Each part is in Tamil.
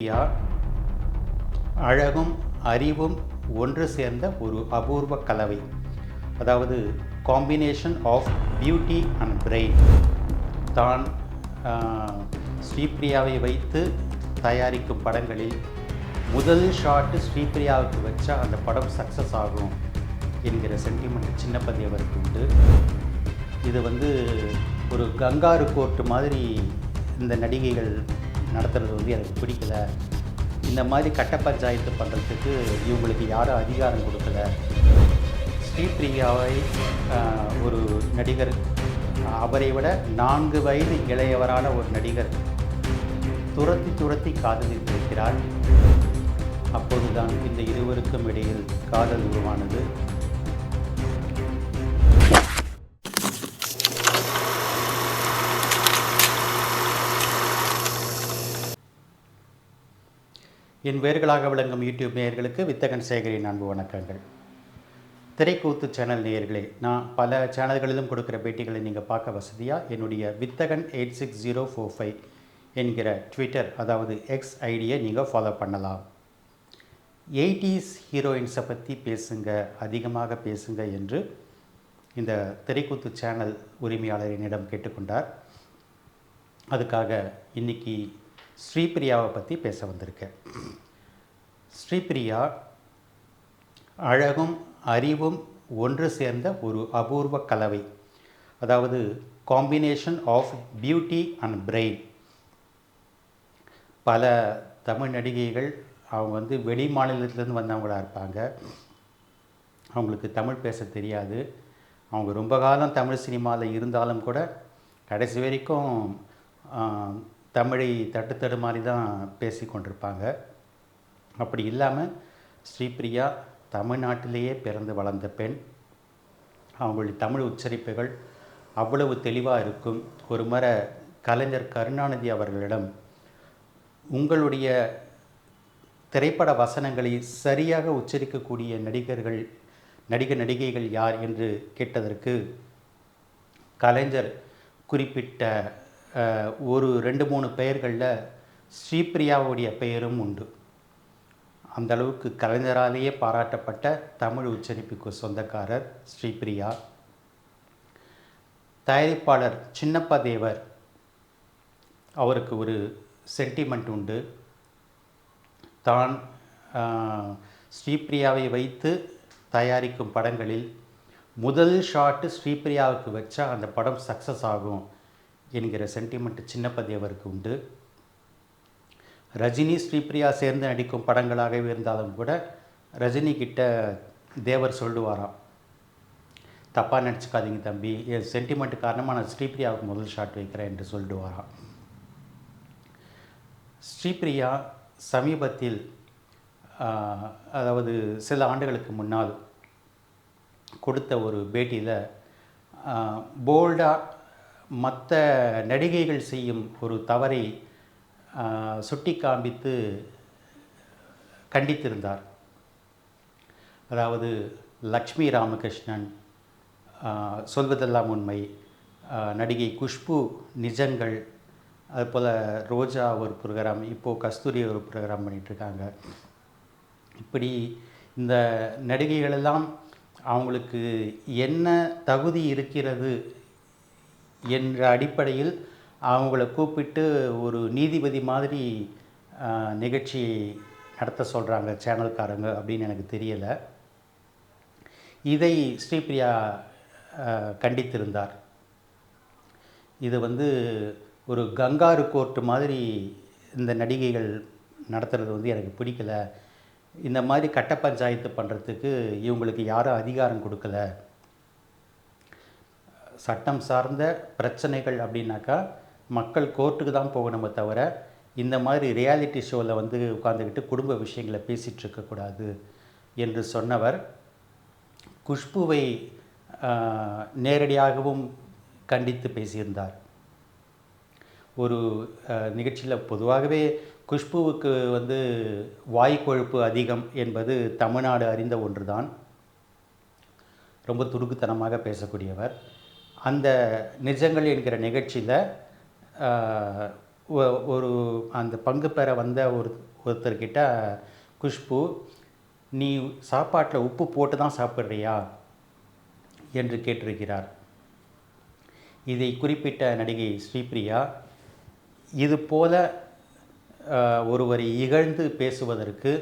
இந்தியா அழகும் அறிவும் ஒன்று சேர்ந்த ஒரு அபூர்வ கலவை. அதாவது combination of beauty and brain தான் ஆஹ், ஸ்ரீபிரியாவை வைத்து தயாரிக்கும் படங்களில் முதல் ஷாட்டு ஸ்ரீபிரியாவுக்கு வச்சா அந்த படம் சக்ஸஸ் ஆகும் என்கிற சென்டிமெண்ட் சின்னப்பதி அவருக்கு உண்டு. இது வந்து ஒரு கங்காரு கோர்ட்டு மாதிரி இந்த நடிகைகள் நடத்துறது வந்து எனக்கு பிடிக்கல. இந்த மாதிரி கட்ட பஞ்சாயத்து பண்ணுறதுக்கு இவங்களுக்கு யாரும் அதிகாரம் கொடுக்கல. ஸ்ரீபிரியாவை ஒரு நடிகர் அவரை விட நான்கு வயது இளையவரான ஒரு நடிகர் துரத்தி துரத்தி காதலித்திருக்கிறார் அப்போதுதான் இந்த இருவருக்கும் இடையில் காதல் உருவானது. என் வேர்களாக விளங்கும் யூடியூப் நேயர்களுக்கு வித்தகன் சேகரின் அன்பு வணக்கங்கள். திரைக்கூத்து சேனல் நேயர்களே நான் பல சேனல்களிலும் கொடுக்குற பேட்டிகளை நீங்கள் பார்க்க வசதியாக என்னுடைய வித்தகன் eight six zero four five என்கிற ட்விட்டர் அதாவது எக்ஸ் ஐடியை நீங்கள் ஃபாலோ பண்ணலாம். எயிட்டிஸ் ஹீரோயின்ஸை பற்றி பேசுங்க அதிகமாக பேசுங்க என்று இந்த திரைக்கூத்து சேனல் உரிமையாளரினிடம் கேட்டுக்கொண்டார். அதுக்காக இன்னைக்கு ஸ்ரீபிரியாவை பற்றி பேச வந்திருக்கேன். ஸ்ரீபிரியா அழகும் அறிவும் ஒன்று சேர்ந்த ஒரு அபூர்வ கலவை. அதாவது combination of beauty and brain பல தமிழ் நடிகைகள் அவங்க வந்து வெளி மாநிலத்திலேருந்து வந்தவங்களாக இருப்பாங்க. அவங்களுக்கு தமிழ் பேச தெரியாது. அவங்க ரொம்ப காலம் தமிழ் சினிமாவில் இருந்தாலும் கூட கடைசி வரைக்கும் தமிழை தட்டுத்தடு மாதிரி தான் பேசி கொண்டிருப்பாங்க. அப்படி இல்லாமல் ஸ்ரீபிரியா தமிழ்நாட்டிலேயே பிறந்து வளர்ந்த பெண். அவங்களுடைய தமிழ் உச்சரிப்புகள் அவ்வளவு தெளிவாக இருக்கும். ஒரு முறை கலைஞர் கருணாநிதி அவர்களிடம் உங்களுடைய திரைப்பட வசனங்களை சரியாக உச்சரிக்கக்கூடிய நடிகர்கள் நடிக நடிகைகள் யார் என்று கேட்டதற்கு கலைஞர் குறிப்பிட்ட ஒரு ரெண்டு மூணு பெயர்களில் ஸ்ரீபிரியாவுடைய பெயரும் உண்டு. அந்த அளவுக்கு கலைஞராலேயே பாராட்டப்பட்ட தமிழ் உச்சரிப்புக்கு சொந்தக்காரர் ஸ்ரீபிரியா. தயாரிப்பாளர் சின்னப்பா தேவர் அவருக்கு ஒரு சென்டிமெண்ட் உண்டு. தான் ஸ்ரீபிரியாவை வைத்து தயாரிக்கும் படங்களில் முதல் ஷாட்டு ஸ்ரீபிரியாவுக்கு வச்சா அந்த படம் சக்ஸஸ் ஆகும். என்கிற சென்டிமெண்ட் சின்னப்பதேவருக்கு உண்டு. ரஜினி ஸ்ரீபிரியா சேர்ந்து நடிக்கும் படங்களாகவே இருந்தாலும் கூட ரஜினி கிட்ட தேவர் சொல்லுவாராம் தப்பாக நினச்சிக்காதீங்க தம்பி. என் சென்டிமெண்ட் காரணமாக நான் ஸ்ரீபிரியாவுக்கு முதல் ஷாட் வைக்கிறேன் என்று சொல்லிடுவாராம் ஸ்ரீபிரியா சமீபத்தில் அதாவது சில ஆண்டுகளுக்கு முன்னால் கொடுத்த ஒரு பேட்டியில் போல்டாக மற்ற நடிகைகள் செய்யும் ஒரு தவறை சுட்டி காண்பித்து கண்டித்திருந்தார். அதாவது லக்ஷ்மி ராமகிருஷ்ணன் சொல்வதெல்லாம் உண்மை. நடிகை குஷ்பு நிஜங்கள் அதுபோல் ரோஜா ஒரு ப்ரோக்ராம் இப்போது கஸ்தூரி ஒரு ப்ரோக்ராம் பண்ணிகிட்ருக்காங்க இப்படி இந்த நடிகைகளெல்லாம் அவங்களுக்கு என்ன தகுதி இருக்கிறது என்ற அடிப்படையில் அவங்கள கூப்பிட்டு ஒரு நீதிபதி மாதிரி நிகழ்ச்சி நடத்த சொல்கிறாங்க சேனல்காரங்க அப்படின்னு எனக்கு தெரியலை. இதை ஸ்ரீபிரியா கண்டித்திருந்தார். இது வந்து ஒரு கங்காரு கோர்ட்டு மாதிரி இந்த நடிகைகள் நடத்துறது வந்து எனக்கு பிடிக்கல. இந்த மாதிரி கட்ட பஞ்சாயத்து பண்ணுறதுக்கு இவங்களுக்கு யாரும் அதிகாரம் கொடுக்கல. சட்டம் சார்ந்த பிரச்சனைகள் அப்படின்னாக்கா மக்கள் கோர்ட்டுக்கு தான் போகணுமே தவிர இந்த மாதிரி ரியாலிட்டி ஷோவில் வந்து உட்காந்துக்கிட்டு குடும்ப விஷயங்களை பேசிகிட்டு இருக்கக்கூடாது என்று சொன்னவர். குஷ்புவை நேரடியாகவும் கண்டித்து பேசியிருந்தார். ஒரு நிகழ்ச்சியில் பொதுவாகவே குஷ்புவுக்கு வந்து வாய் கொழுப்பு அதிகம் என்பது தமிழ்நாடு அறிந்த ஒன்றுதான். ரொம்ப துடுக்குத்தனமாக பேசக்கூடியவர். அந்த நிஜங்கள் என்கிற நிகழ்ச்சியில் ஒரு அந்த பங்கு பெற வந்த ஒரு ஒருத்தர்கிட்ட குஷ்பு நீ சாப்பாட்டில் உப்பு போட்டு தான் சாப்பிட்றியா? என்று கேட்டிருக்கிறார். இதை குறிப்பிட்ட நடிகை ஸ்ரீபிரியா இது போல ஒருவரை இகழ்ந்து பேசுவதற்கு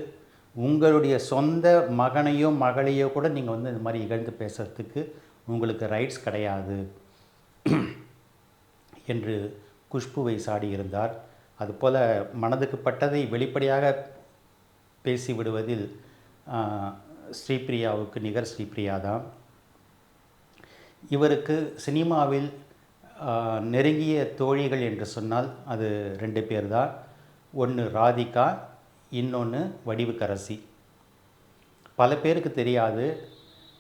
உங்களுடைய சொந்த மகனையோ மகளையோ கூட நீங்கள் வந்து இந்த மாதிரி இகழ்ந்து பேசுறதுக்கு உங்களுக்கு ரைட்ஸ் கிடையாது. என்று குஷ்புவை சாடியிருந்தார். அதுபோல் மனதுக்கு பட்டதை வெளிப்படையாக பேசிவிடுவதில் ஸ்ரீபிரியாவுக்கு நிகர் ஸ்ரீபிரியா தான். இவருக்கு சினிமாவில் நெருங்கிய தோழிகள் என்று சொன்னால் அது ரெண்டு பேர் தான். ஒன்று ராதிகா இன்னொன்று வடிவுக்கரசி. பல பேருக்கு தெரியாது.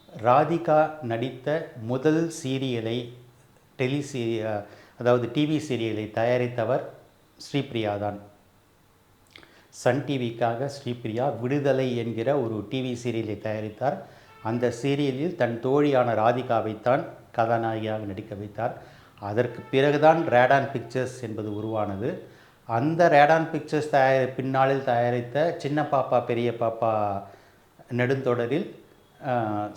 ராதிகா நடித்த முதல் சீரியலை டெலி அதாவது டிவி சீரியலை தயாரித்தவர் ஸ்ரீபிரியா தான். சன் டிவிக்காக ஸ்ரீபிரியா விடுதலை என்கிற ஒரு டிவி சீரியலை தயாரித்தார். அந்த சீரியலில் தன் தோழியான ராதிகாவைத்தான் கதாநாயகியாக நடிக்க வைத்தார். அதற்கு பிறகுதான் ரேடான் பிக்சர்ஸ் என்பது உருவானது. அந்த ரேடான் பிக்சர்ஸ் தயாரி பின்னாளில் தயாரித்த சின்ன பாப்பா பெரிய பாப்பா நெடுந்தொடரில்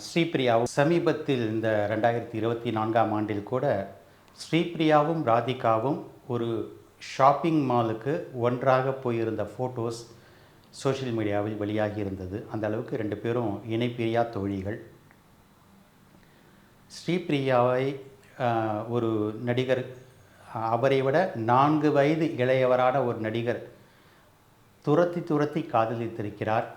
ஸ்ரீபிரியாவும் சமீபத்தில் இந்த ரெண்டாயிரத்தி இருபத்தி நான்காம் ஆண்டில் கூட ஸ்ரீபிரியாவும் ராதிகாவும் ஒரு ஷாப்பிங் மாலுக்கு ஒன்றாக போயிருந்த ஃபோட்டோஸ் சோஷியல் மீடியாவில் வெளியாகி இருந்தது. அந்த அளவுக்கு ரெண்டு பேரும் இணைப்பிரியா தோழிகள். ஸ்ரீபிரியாவை ஒரு நடிகர் அவரை விட நான்கு வயது இளையவரான ஒரு நடிகர் துரத்தி துரத்தி காதலித்திருக்கிறார்.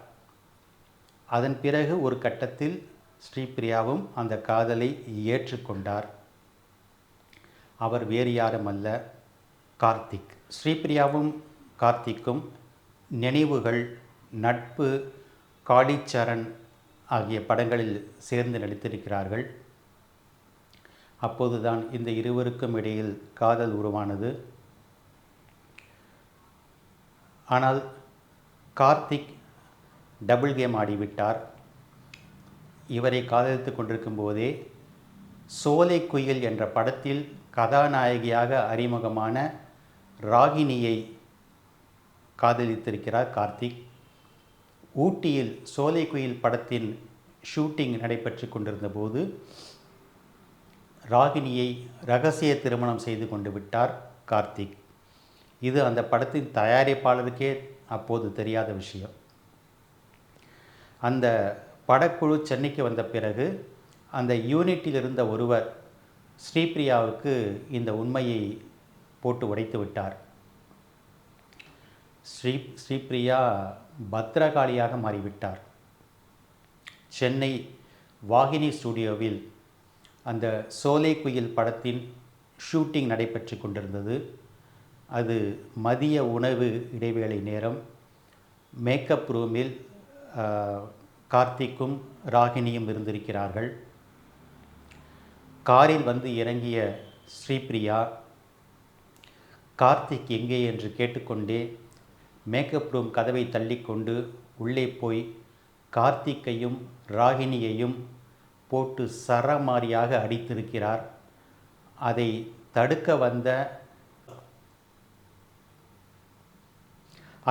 அதன் பிறகு ஒரு கட்டத்தில் ஸ்ரீபிரியாவும் அந்த காதலை ஏற்றுக்கொண்டார். அவர் வேறு யாரும் அல்ல கார்த்திக். ஸ்ரீபிரியாவும் கார்த்திக்கும் நினைவுகள் நட்பு காளிச்சரண் ஆகிய படங்களில் சேர்ந்து நடித்திருக்கிறார்கள். அப்போதுதான் இந்த இருவருக்கும் இடையில் காதல் உருவானது. ஆனால் கார்த்திக் டபுள் கேம் ஆடிவிட்டார். இவரை காதலித்து கொண்டிருக்கும் போதே சோலை குயில் என்ற படத்தில் கதாநாயகியாக அறிமுகமான ராகினியை காதலித்திருக்கிறார் கார்த்திக். ஊட்டியில் சோலை குயில் படத்தின் ஷூட்டிங் நடைபெற்று கொண்டிருந்த போது ராகினியை ரகசிய திருமணம் செய்து கொண்டு விட்டார் கார்த்திக். இது அந்த படத்தின் தயாரிப்பாளருக்கே அப்போது தெரியாத விஷயம். அந்த படக்குழு சென்னைக்கு வந்த பிறகு அந்த யூனிட்டில் இருந்த ஒருவர் ஸ்ரீபிரியாவுக்கு இந்த உண்மையை போட்டு உடைத்து விட்டார். ஸ்ரீ ஸ்ரீபிரியா பத்ரகாளியாக மாறிவிட்டார். சென்னை வாகினி ஸ்டுடியோவில் அந்த சோலை குயில் படத்தின் ஷூட்டிங் நடைபெற்று கொண்டிருந்தது. அது மதிய உணவு இடைவேளை நேரம் மேக்கப் ரூமில் கார்த்திக்கும் ராகினியும் இருந்திருக்கிறார்கள். காரில் வந்து இறங்கிய ஸ்ரீபிரியா கார்த்திக் எங்கே என்று கேட்டுக்கொண்டே மேக்கப் ரூம் கதவை தள்ளிக்கொண்டு உள்ளே போய் கார்த்திக்கையும் ராகினியையும் போட்டு சரமாரியாக அடித்திருக்கிறார். அதை தடுக்க வந்த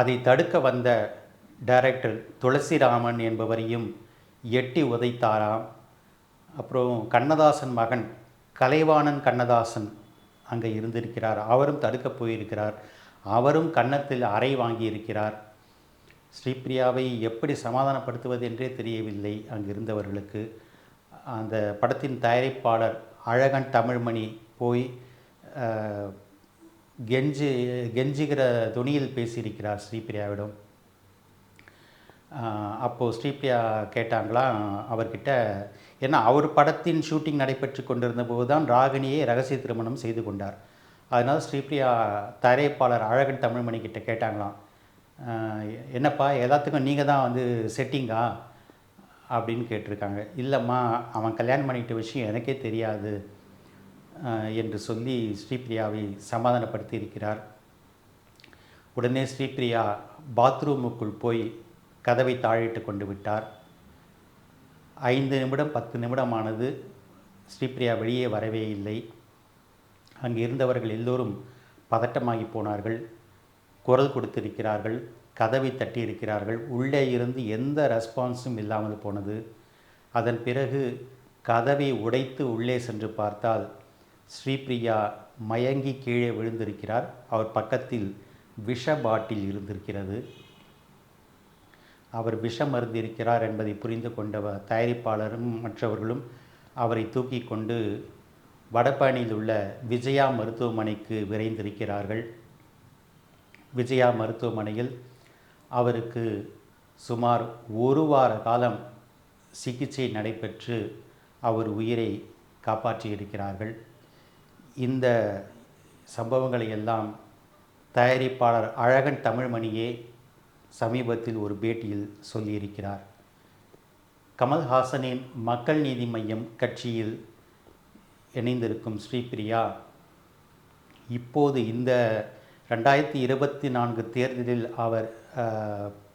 அதை தடுக்க வந்த டைரக்டர் துளசிராமன் என்பவரையும் எட்டி உதைத்தாராம். அப்புறம் கண்ணதாசன் மகன் கலைவாணன் கண்ணதாசன் அங்கே இருந்திருக்கிறார். அவரும் தடுக்க போயிருக்கிறார். அவரும் கன்னத்தில் அறை வாங்கியிருக்கிறார். ஸ்ரீபிரியாவை எப்படி சமாதானப்படுத்துவது என்றே தெரியவில்லை அங்கு இருந்தவர்களுக்கு. அந்த படத்தின் தயாரிப்பாளர் அழகன் தமிழ்மணி போய் கெஞ்சு கெஞ்சுகிற துணியில் பேசியிருக்கிறார் ஸ்ரீபிரியாவிடம். அப்போது ஸ்ரீபிரியா கேட்டாங்களாம் அவர்கிட்ட ஏன்னா அவர் படத்தின் ஷூட்டிங் நடைபெற்று கொண்டிருந்த போது தான் ராகினியை ரகசிய திருமணம் செய்து கொண்டார். அதனால் ஸ்ரீபிரியா தயாரிப்பாளர் அழகன் தமிழ்மணி கிட்ட கேட்டாங்களாம் என்னப்பா எல்லாத்துக்கும் நீங்கள் தான் வந்து செட்டிங்கா அப்படின்னு கேட்டிருக்காங்க. இல்லைம்மா அவன் கல்யாணம் பண்ணிக்கிட்ட விஷயம் எனக்கே தெரியாது என்று சொல்லி ஸ்ரீபிரியாவை சமாதானப்படுத்தி இருக்கிறார். உடனே ஸ்ரீபிரியா பாத்ரூமுக்குள் போய் கதவை தாழிட்டு கொண்டு விட்டார். ஐந்து நிமிடம் பத்து நிமிடமானது ஸ்ரீபிரியா வெளியே வரவே இல்லை. அங்கு இருந்தவர்கள் எல்லோரும் பதட்டமாகி போனார்கள். குரல் கொடுத்திருக்கிறார்கள் கதவை தட்டியிருக்கிறார்கள். உள்ளே இருந்து எந்த ரெஸ்பான்ஸும் இல்லாமல் போனது. அதன் பிறகு கதவை உடைத்து உள்ளே சென்று பார்த்தால் ஸ்ரீபிரியா மயங்கி கீழே விழுந்திருக்கிறார். அவர் பக்கத்தில் விஷ பாட்டில் இருந்திருக்கிறது. அவர் விஷம் அருந்திருக்கிறார் என்பதை புரிந்து கொண்ட தயாரிப்பாளரும் மற்றவர்களும் அவரை தூக்கி கொண்டு வடபழனியில் உள்ள விஜயா மருத்துவமனைக்கு விரைந்திருக்கிறார்கள். விஜயா மருத்துவமனையில் அவருக்கு சுமார் ஒரு வார காலம் சிகிச்சை நடைபெற்று அவர் உயிரை காப்பாற்றியிருக்கிறார்கள். இந்த சம்பவங்களை எல்லாம் தயாரிப்பாளர் அழகன் தமிழ்மணியே சமீபத்தில் ஒரு பேட்டியில் சொல்லியிருக்கிறார். கமல்ஹாசனின் மக்கள் நீதி மையம் கட்சியில் இணைந்திருக்கும் ஸ்ரீபிரியா இப்போது இந்த ரெண்டாயிரத்தி இருபத்தி நான்கு தேர்தலில் அவர்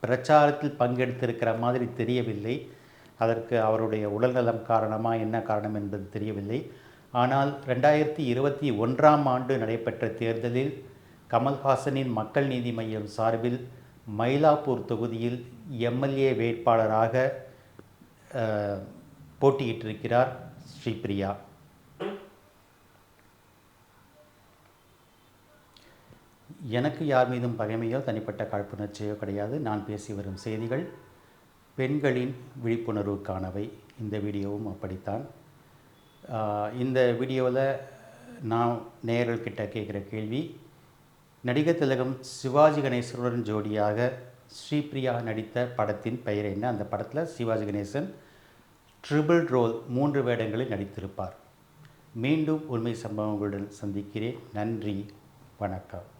பிரச்சாரத்தில் பங்கெடுத்திருக்கிற மாதிரி தெரியவில்லை. அதற்கு அவருடைய உடல்நலம் காரணமா என்ன காரணம் என்பது தெரியவில்லை. ஆனால் ரெண்டாயிரத்தி இருபத்தி ஒன்றாம் ஆண்டு நடைபெற்ற தேர்தலில் கமல்ஹாசனின் மக்கள் நீதி மையம் சார்பில் மயிலாப்பூர் தொகுதியில் எம்எல்ஏ வேட்பாளராக போட்டியிட்டிருக்கிறார் ஸ்ரீபிரியா. எனக்கு யார் மீதும் பகைமையோ தனிப்பட்ட காழ்ப்புணர்ச்சியோ கிடையாது. நான் பேசி வரும் செய்திகள் பெண்களின் விழிப்புணர்வுக்கானவை. இந்த வீடியோவும் அப்படித்தான். இந்த வீடியோவில் நான் நேயர்கள்கிட்ட கேட்குற கேள்வி நடிகர் திலகம் சிவாஜி கணேசனுடன் ஜோடியாக ஸ்ரீபிரியா நடித்த படத்தின் பெயர் என்ன? அந்த படத்தில் சிவாஜி கணேசன் ட்ரிபிள் ரோல் மூன்று வேடங்களில் நடித்திருப்பார். மீண்டும் உண்மை சம்பவங்களுடன் சந்திக்கிறேன். நன்றி. வணக்கம்.